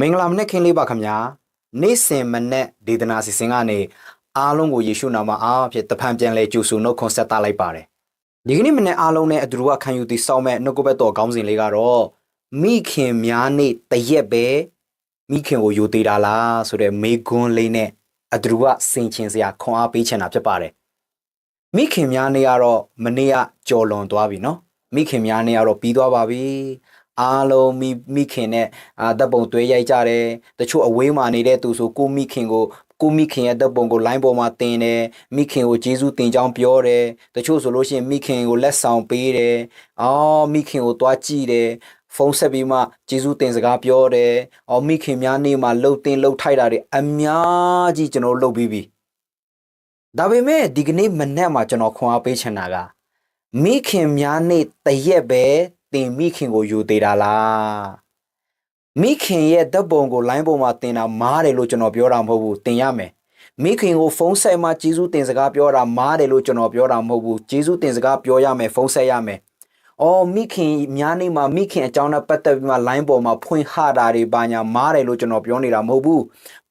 မင်္ဂလာမနက်ခင်းလေးပါခင်ဗျာနေ့စဉ်မနက်ဒေသနာစီစဉ်ကနေအားလုံးကိုယေရှုနာမအားဖြင့်တဖန်ပြန်လဲကြိုဆိုနှုတ်ခွန်းဆက်သလိုက်ပါတယ်ဒီကနေ့မနက်အားလုံးနဲ့အတူတူကခံယူတည်ဆောက်မဲ့နှုတ်ကပတ်တော်ခေါင်းစဉ်လေးကတော့မိခင်များနေ့တရက်ပဲမိခင်ကိုယူသေးတာလားဆိုတဲ့မေကွန်းလေးနဲ့အတူတူကစင်ချင်စရာခွန်အားပေးချင်တာဖြစ်ပါတယ်မိခင်များနေ့ကတော့မနေ့ကကြော်လွန်သွားပြီနော်မိခင်များနေ့ကတော့ပြီးသွားပါပြီ အားလုံးမိမိခင်နဲ့အာတပ်ပုံသွေးရိုက်ကြတယ်တချို့အဝေးမှာနေတဲ့သူဆိုကိုမိခင်ကိုကိုမိခင်ရဲ့တပ်ပုံကို line ပေါ်မှာတင်တယ်မိခင်ကိုဂျေဇုတင်ကြောင်းပြောတယ်တချို့ဆိုလို့ရှိရင်မိခင်ကိုလက်ဆောင်ပေးတယ်အော်မိခင်ကိုတွားကြည့်တယ်ဖုန်းဆက်ပြီးမှဂျေဇုတင်စကားပြောတယ်အော်မိခင်များနေ့မှာလှုပ်တင်လှုပ်ထိုက်တာတွေအများကြီးကျွန်တော်လှုပ်ပြီးပြီဒါပေမဲ့ဒီကနေ့မနေ့မှာကျွန်တော်ခွန်အားပေးချင်တာကမိခင်များနေ့တရက်ပဲ တင်မိခင်ကိုယူသေးတာလားမိခင်ရဲ့ဓာတ်ပုံကို line ပေါ်မှာတင်တာမားတယ်လို့ကျွန်တော်ပြောတာမဟုတ်ဘူးတင်ရမယ်မိခင်ကိုဖုန်းဆက်မှကျေးဇူးတင်စကားပြောတာမားတယ်လို့ကျွန်တော်ပြောတာမဟုတ်ဘူးကျေးဇူးတင်စကားပြောရမယ်ဖုန်းဆက်ရမယ်အော်မိခင်များနေ့မှာမိခင်အကြောင်းနဲ့ပတ်သက်ပြီးမှ line ပေါ်မှာဖွင့်ဟတာတွေပါညာမားတယ်လို့ကျွန်တော်ပြောနေတာမဟုတ်ဘူး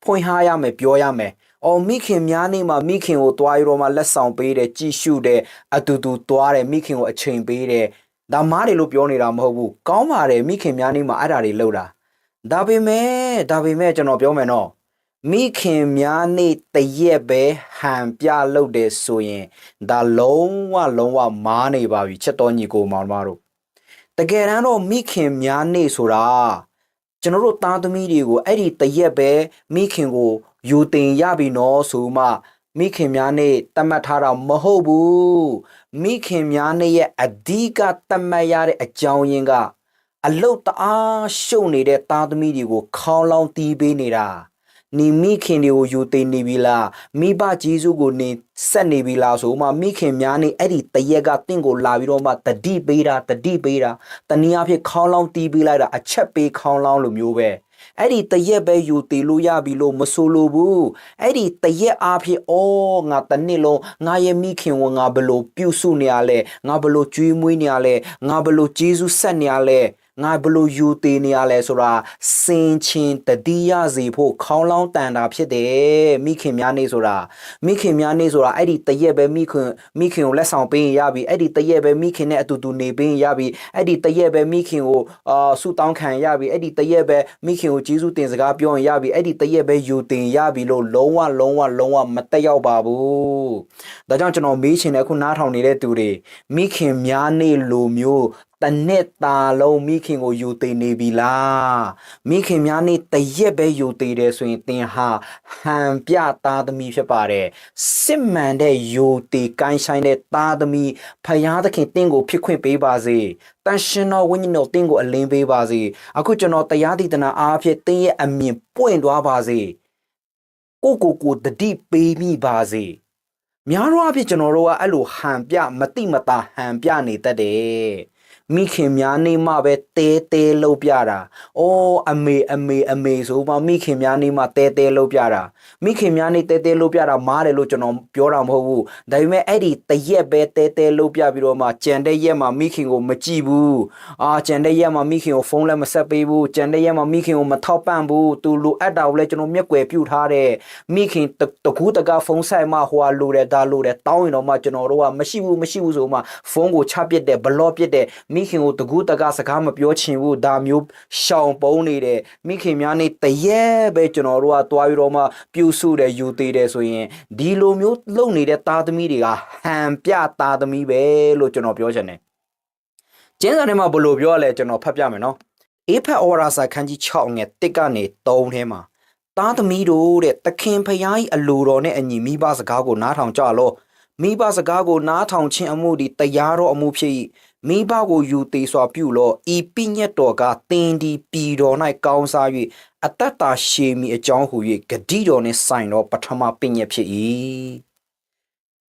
ဖွင့်ဟရမယ်ပြောရမယ်အော်မိခင်များနေ့မှာမိခင်ကိုတွားရတော့မှလက်ဆောင်ပေးတယ်ကြည်ရှုတယ်အတူတူတွားတယ်မိခင်ကိုအချိန်ပေးတယ် ဒါမားတယ်လို့ပြောနေတာမဟုတ်ဘူးကောင်းပါတယ်မိခင်များနေ့မှာအဲ့ဒါတွေလုပ်တာဒါပေမဲ့ဒါပေမဲ့ကျွန်တော်ပြောမယ်နော်မိခင်များနေ့တရက်ပဲဟန်ပြလုပ်တယ်ဆိုရင်ဒါလုံးဝလုံးဝမားနေပါပြီချက်တော်ညီကိုမောင်မတို့တကယ်တမ်းတော့မိခင်များနေ့ဆိုတာကျွန်တော်တို့သားသမီးတွေကိုအဲ့ဒီတရက်ပဲမိခင်ကိုယူတင်ရပြီနော်ဆိုမှ မိခင်များနေ့တတ်မှတ်ထားတာမဟုတ်ဘူးမိခင်များနေ့ရဲ့အဓိကတတ်မှတ်ရတဲ့အကြောင်းရင်းကအလုတ်တအားရှုပ်နေတဲ့သားသမီးတွေကိုခေါင်းလောင်းတီးပေးနေတာနေမိခင်တွေကိုယူတင်နေပြီလားမိဘဂျေစုကိုနေဆက်နေပြီလားဆိုမှမိခင်များနေအဲ့ဒီတရက်ကတင့်ကိုလာပြီးတော့မှတတိပေးတာတတိပေးတာတနည်းအားဖြင့်ခေါင်းလောင်းတီးပေးလိုက်တာအချက်ပေးခေါင်းလောင်းလိုမျိုးပဲ အဲ့ဒီတရက်ပဲယူတည်လို့ရပြီလို့မဆိုလိုဘူးအဲ့ဒီတရက်အားဖြင့်အော်ငါတစ်နှစ်လုံးငါရဲ့မိခင်ကိုငါဘလို့ပြုစုနေရလဲငါဘလို့ကြွေးမွေးနေရလဲငါဘလို့ဂျေစုဆက်နေရလဲ ငါဘလို့ယူတည်နေရလဲဆိုတာစင်ချင်းတတိယစီဖို့ခေါင်းလောင်းတန်တာဖြစ်တယ်မိခင်များနေဆိုတာမိခင်များနေဆိုတာအဲ့ဒီတရက်ပဲမိခင်မိခင်ကိုလက်ဆောင်ပေးရင်ရပြီအဲ့ဒီတရက်ပဲမိခင်နဲ့အတူတူနေပေးရင်ရပြီအဲ့ဒီတရက်ပဲမိခင်ကိုအာဆူတောင်းခံရပြီအဲ့ဒီတရက်ပဲမိခင်ကိုကျေးဇူးတင်စကားပြောရင်ရပြီအဲ့ဒီတရက်ပဲယူတင်ရပြီလို့လုံးဝလုံးဝလုံးဝမတက်ရောက်ပါဘူးဒါကြောင့်ကျွန်တော်မေးချင်တယ်အခုနားထောင်နေတဲ့သူတွေမိခင်များနေလိုမျိုးတနှစ်တာလုံးမိခင်ကိုယူသေးနေပြီလားမိခင်များနေတရက်ပဲယူသေးတယ်ဆိုရင်သင်ဟာဟန်ပြသားသမီးဖြစ်ပါတယ်စစ်မှန်တဲ့ယူသေးကိုင်းဆိုင်တဲ့သားသမီးဖယားသခင်တင့်ကိုဖြစ်ခွင့်ပေးပါစေတန်ရှင်တော်ဝိညာဉ်တော်တင့်ကိုအလင်းပေးပါစေအခုကျွန်တော်တရားတည်တနာအားဖြင့်တင့်ရဲ့အမြင်ပွင့်သွားပါစေကိုကိုကိုတတိပေးမိပါစေများသောအားဖြင့်ကျွန်တော်တို့ကအဲ့လိုဟန်ပြမတိမတာဟန်ပြနေတတ်တယ် မိခင်များနေမှပဲတဲတဲလှုပ်ပြတာ။အော်အမေအမေအမေဆိုမှမိခင်များနေမှတဲတဲလှုပ်ပြတာ။မိခင်များနေတဲတဲလှုပ်ပြတာမားတယ်လို့ကျွန်တော်ပြောတာမဟုတ်ဘူး။ဒါပေမဲ့အဲ့ဒီတရက်ပဲတဲတဲလှုပ်ပြပြီးတော့မှကြံတဲ့ရက်မှာမိခင်ကိုမကြည့်ဘူး။အာကြံတဲ့ရက်မှာမိခင်ကိုဖုန်းလည်းမဆက်ပေးဘူး။ကြံတဲ့ရက်မှာမိခင်ကိုမထောက်ပံ့ဘူး။သူလိုအပ်တာကိုလည်းကျွန်တော်မျက်ကွယ်ပြုတ်ထားတဲ့မိခင်တတကူးတကဖုန်းဆိုင်မှဟိုဟာလိုတယ်ဒါလိုတယ်တောင်းရင်တော့မှကျွန်တော်တို့ကမရှိဘူးမရှိဘူးဆိုမှဖုန်းကိုချပစ်တယ်ဘလော့ပစ်တယ်မိခင်ကိုတကူးတကစကားမပြောချင်ဘူးဒါမျိုးရှောင်ပုံးနေတယ်မိခင်များနေတရဲပဲကျွန်တော်တို့ကတွားပြီးတော့မှပြုစုတယ်ယူသေးတယ်ဆိုရင်ဒီလိုမျိုးလုပ်နေတဲ့သားသမီးတွေကဟန်ပြသားသမီးပဲလို့ကျွန်တော်ပြောချင်တယ်ကျင်းစာထဲမှာဘယ်လိုပြောရလဲကျွန်တော်ဖတ်ပြမယ်နော်အေဖက်အော်ရာစာခန်းကြီး6ငယ်တစ်ကနေ3ထဲမှာသားသမီးတို့တဲ့တခင်ဖယားကြီးအလိုတော်နဲ့အညီမိဘစကားကိုနားထောင်ကြလော မိဘစကားကိုနားထောင်ခြင်းအမှုဒီတရားတော်အမှုဖြစ်၏မိဘကိုယူသေးစွာပြုလောဤပိညက်တော်ကတင်းဒီပြည်တော်၌ကောင်းစား၍အတ္တတာရှေမီအကြောင်းဟူ၍ဂတိတော်နှင့်ဆိုင်သောပထမပိညက်ဖြစ်၏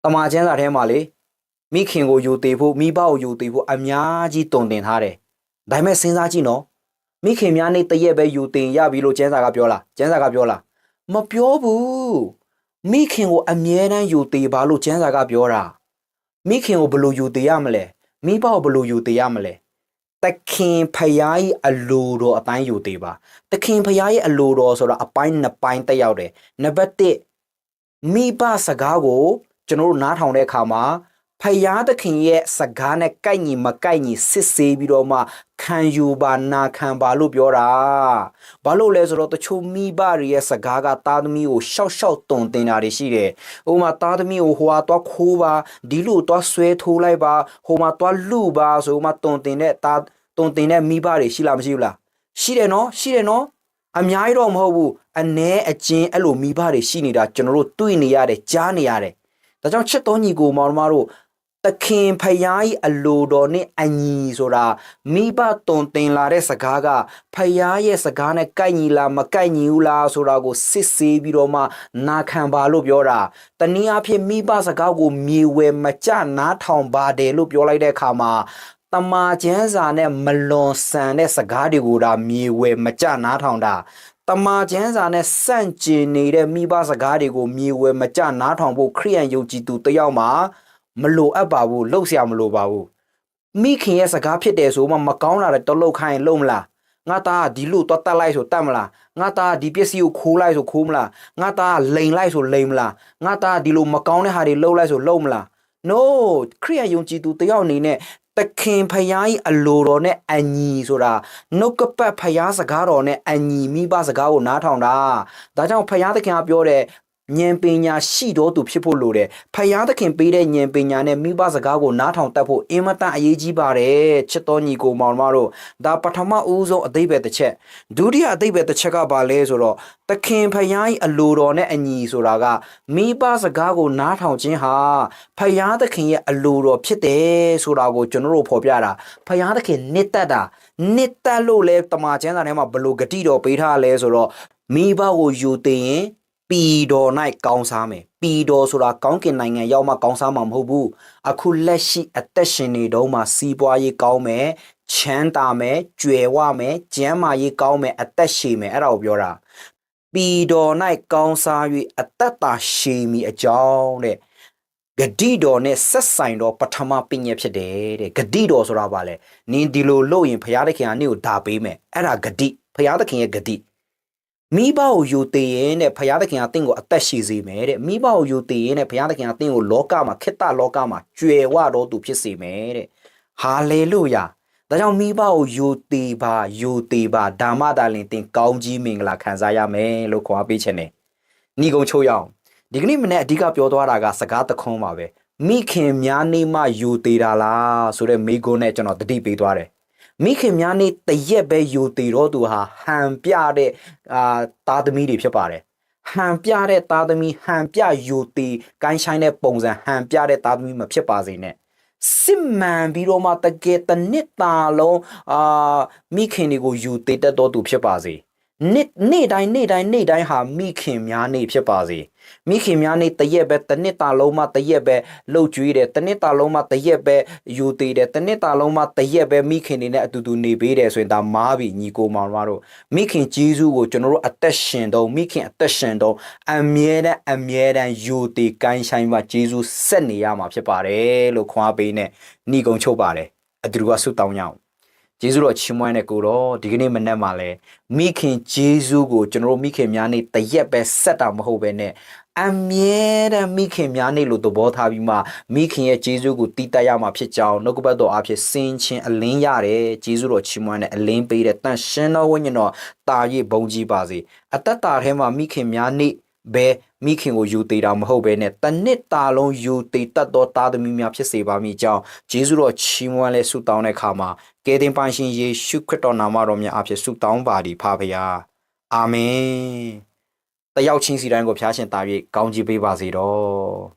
တမန်ကျမ်းစာထဲမှာလေမိခင်ကိုယူသေးဖို့မိဘကိုယူသေးဖို့အများကြီးတုံတင်ထားတယ်ဒါပေမဲ့စဉ်းစားကြည့်နော်မိခင်များနေတရက်ပဲယူတင်ရပြီလို့ကျမ်းစာကပြောလားကျမ်းစာကပြောလားမပြောဘူး မိခင်ကိုအမြဲတမ်းယူသေးပါလို့ကျမ်းစာကပြောတာမိခင်ကိုဘယ်လိုယူသေးရမလဲမိဘကိုဘယ်လိုယူသေးရမလဲတခင်ဖယားကြီးအလိုတော်အတိုင်းယူသေးပါတခင်ဖယားကြီးအလိုတော်ဆိုတာအပိုင်းနှစ်ပိုင်းတက်ရောက်တယ်နံပါတ်1မိဘစကားကိုကျွန်တော်တို့နားထောင်တဲ့အခါမှာ ဖယားသခင်ရဲ့စကားနဲ့ကိုက်ညီမကိုက်ညီစစ်ဆေးပြီးတော့မှခံယူပါနာခံပါလို့ပြောတာဘာလို့လဲဆိုတော့တချို့မိဘတွေရဲ့စကားကသားသမီးကိုရှောက်ရှောက်တုံတင်တာတွေရှိတယ်ဥပမာသားသမီးကိုဟိုဟာသွားခိုးပါဒီလိုသွားဆွဲထိုးလိုက်ပါဟိုမှာသွားလူပါဆိုမှတုံတင်တဲ့သားတုံတင်တဲ့မိဘတွေရှိလားမရှိဘူးလားရှိတယ်နော်ရှိတယ်နော်အများကြီးတော့မဟုတ်ဘူးအ ਨੇ အကျဉ်အဲ့လိုမိဘတွေရှိနေတာကျွန်တော်တို့တွေ့နေရတယ်ကြားနေရတယ်ဒါကြောင့်ချစ်တော်ညီကိုမောင်နှမတို့ တခင်ဖယားကြီးအလိုတော်နဲ့အညီဆိုတာမိဘတုံတင်လာတဲ့စကားကဖယားရဲ့စကားနဲ့ကိုက်ညီလားမကိုက်ညီဘူးလားဆိုတာကိုစစ်ဆေးပြီးတော့မှနာခံပါလို့ပြောတာတနည်းအားဖြင့်မိဘစကားကိုမြေဝယ်မကြနားထောင်ပါတယ်လို့ပြောလိုက်တဲ့အခါမှာတမာကျန်းစာနဲ့မလွန်ဆန်တဲ့စကားတွေကိုဒါမြေဝဲမကြနားထောင်တာတမာကျန်းစာနဲ့စန့်ကျင်နေတဲ့မိဘစကားတွေကိုမြေဝဲမကြနားထောင်ဖို့ခရိယန်ယုံကြည်သူတစ်ယောက်မှာ မလိုအပ်ပါဘူးလှုပ်ရှားမလိုပါဘူးမိခင်ရဲ့စကားဖြစ်တယ်ဆိုမှမကောင်းတာတွေတော့လှုပ်ခိုင်းလုံးမလားငါသားကဒီလူတော့တတ်လိုက်ဆိုတတ်မလားငါသားကဒီပစ္စည်းကိုခိုးလိုက်ဆိုခိုးမလားငါသားကလိန်လိုက်ဆိုလိန်မလားငါသားကဒီလိုမကောင်းတဲ့ဟာတွေလှုပ်လိုက်ဆိုလှုပ်မလား no ခရိယယုံကြည်သူတယောက်အနေနဲ့တခင်ဖယားကြီးအလိုတော်နဲ့အညီဆိုတာနှုတ်ကပတ်ဖယားစကားတော်နဲ့အညီမိဘစကားကိုနားထောင်တာဒါကြောင့်ဖယားသခင်ကပြောတဲ့ ဉာဏ်ပညာရှိတော်သူဖြစ်ဖို့လိုတယ်ဖယားသခင်ပေးတဲ့ဉာဏ်ပညာနဲ့မိဘစကားကိုနားထောင်တတ်ဖို့အင်မတန်အရေးကြီးပါတယ်ချစ်တော်ညီကိုမောင်မတို့ဒါပထမဦးဆုံးအသေးပဲတစ်ချက်ဒုတိယအသေးပဲတစ်ချက်ကဘာလဲဆိုတော့သခင်ဖယားကြီးအလိုတော်နဲ့အညီဆိုတာကမိဘစကားကိုနားထောင်ခြင်းဟာဖယားသခင်ရဲ့အလိုတော်ဖြစ်တယ်ဆိုတာကိုကျွန်တော်တို့ဖော်ပြတာဖယားသခင်နှစ်သက်တာနှစ်သက်လို့လဲတမန်ကျမ်းစာထဲမှာဘလို့ဂတိတော်ပေးထားလဲဆိုတော့မိဘကိုယူသိရင် ပီတော်၌ကောင်းစားမယ်ပီတော်ဆိုတာကောင်းကင်နိုင်ငံရောက်မှကောင်းစားမှာမဟုတ်ဘူးအခုလက်ရှိအသက်ရှင်နေတော့မှစီးပွားရေးကောင်းမယ်ချမ်းသာမယ်ကြွယ်ဝမယ်ကျမ်းမာရေးကောင်းမယ်အသက်ရှည်မယ်အဲ့ဒါကိုပြောတာပီတော်၌ကောင်းစား၍အသက်တာရှည်မီအကြောင်းတဲ့ဂတိတော်နဲ့ဆက်ဆိုင်တော့ပထမပညာဖြစ်တယ်တဲ့ဂတိတော်ဆိုတာဘာလဲနင်းဒီလိုလုပ်ရင်ဘုရားသခင်ကနင့်ကိုဒါပေးမယ်အဲ့ဒါဂတိဘုရားသခင်ရဲ့ဂတိ မိဘကိုယူတည်ရင်တဲ့ဘုရားသခင်ကတင့်ကိုအသက်ရှည်စေမယ်တဲ့မိဘကိုယူတည်ရင်တဲ့ဘုရားသခင်ကတင့်ကိုလောကမှာခေတ္တလောကမှာကြွယ်ဝတော်သူဖြစ်စေမယ်တဲ့ဟာလေလုယာဒါကြောင့်မိဘကိုယူတည်ပါယူတည်ပါဓမ္မတာလင်တင်ကောင်းကြီးမင်္ဂလာခံစားရမယ်လို့ခေါ်ပေးခြင်းတယ်ဏီကုံချိုးရအောင်ဒီကနေ့မနေ့အဓိကပြောသွားတာကစကားတခွန်းပါပဲမိခင်များနေမှယူတည်တာလားဆိုတဲ့မိကုန်းနဲ့ကျွန်တော်တတိပေးသွားတယ် မိခင်များနေတရက်ပဲယူတည်တော့သူဟာဟန်ပြတဲ့အာသားသမီးတွေဖြစ်ပါတယ်ဟန်ပြတဲ့သားသမီးဟန်ပြယူတည်ကိုင်းဆိုင်တဲ့ပုံစံဟန်ပြတဲ့သားသမီးမဖြစ်ပါစေနဲ့စစ်မှန်ပြီးတော့မှတကယ်တစ်နှစ်တာလုံးအာမိခင်တွေကိုယူတည်တတ်တော်သူဖြစ်ပါစေ နေ့နေ့တိုင်းနေ့တိုင်းနေ့တိုင်းဟာမိခင်များနေဖြစ်ပါစေမိခင်များနေတရက်ပဲတစ်နှစ်တာလုံးမှတရက်ပဲလှုပ်ကြွေးတယ်တစ်နှစ်တာလုံးမှတရက်ပဲယူသေးတယ်တစ်နှစ်တာလုံးမှတရက်ပဲမိခင်နေနဲ့အတူတူနေပေးတယ်ဆိုရင်ဒါမားပြီညီကိုမောင်တို့မိခင်ဂျေဇုကိုကျွန်တော်တို့အသက်ရှင်တော့မိခင်အသက်ရှင်တော့အမြဲတမ်းအမြဲတမ်းယူသေးကိုင်းဆိုင်မှာဂျေဇုဆက်နေရမှာဖြစ်ပါတယ်လို့ခွာပေးနဲ့ညီကုံချုပ်ပါတယ်အတူတူကဆုတောင်းကြအောင် ဂျေဇုတော်ချီးမွမ်းတဲ့ကိုတော့ဒီကနေ့မနေ့မှလဲမိခင်ဂျေဇုကိုကျွန်တော်တို့မိခင်များနေတရက်ပဲဆက်တာမဟုတ်ပဲနဲ့အမြဲတမ်းမိခင်များနေလို့သဘောထားပြီးမှမိခင်ရဲ့ဂျေဇုကိုတည်တတ်ရမှာဖြစ်ကြောင်းနှုတ်ကပတ်တော်အဖြစ်စင်ချင်းအလင်းရတယ်ဂျေဇုတော်ချီးမွမ်းတဲ့အလင်းပေးတဲ့တန်ရှင်းသောဝိညာဉ်တော်တာရည်ဘုံကြီးပါစေအသက်တာထဲမှာမိခင်များနေ ဘဲမိခင်ကိုယူသေးတာမဟုတ်ဘဲနဲ့တနစ်တာလုံးယူသေးတတ်သောသားသမီးများဖြစ်စေပါမိကြောင်းဂျေဇုတော်ချီးမွမ်းလဲဆုတောင်းတဲ့အခါမှာကယ်တင်ပိုင်ရှင်ယေရှုခရစ်တော်နာမတော်မြတ်အဖြစ်ဆုတောင်းပါသည်ဖပါဗျာအာမင်တယောက်ချင်းစီတိုင်းကိုဖျားရှင်တာ၍ကောင်းချီးပေးပါစေတော့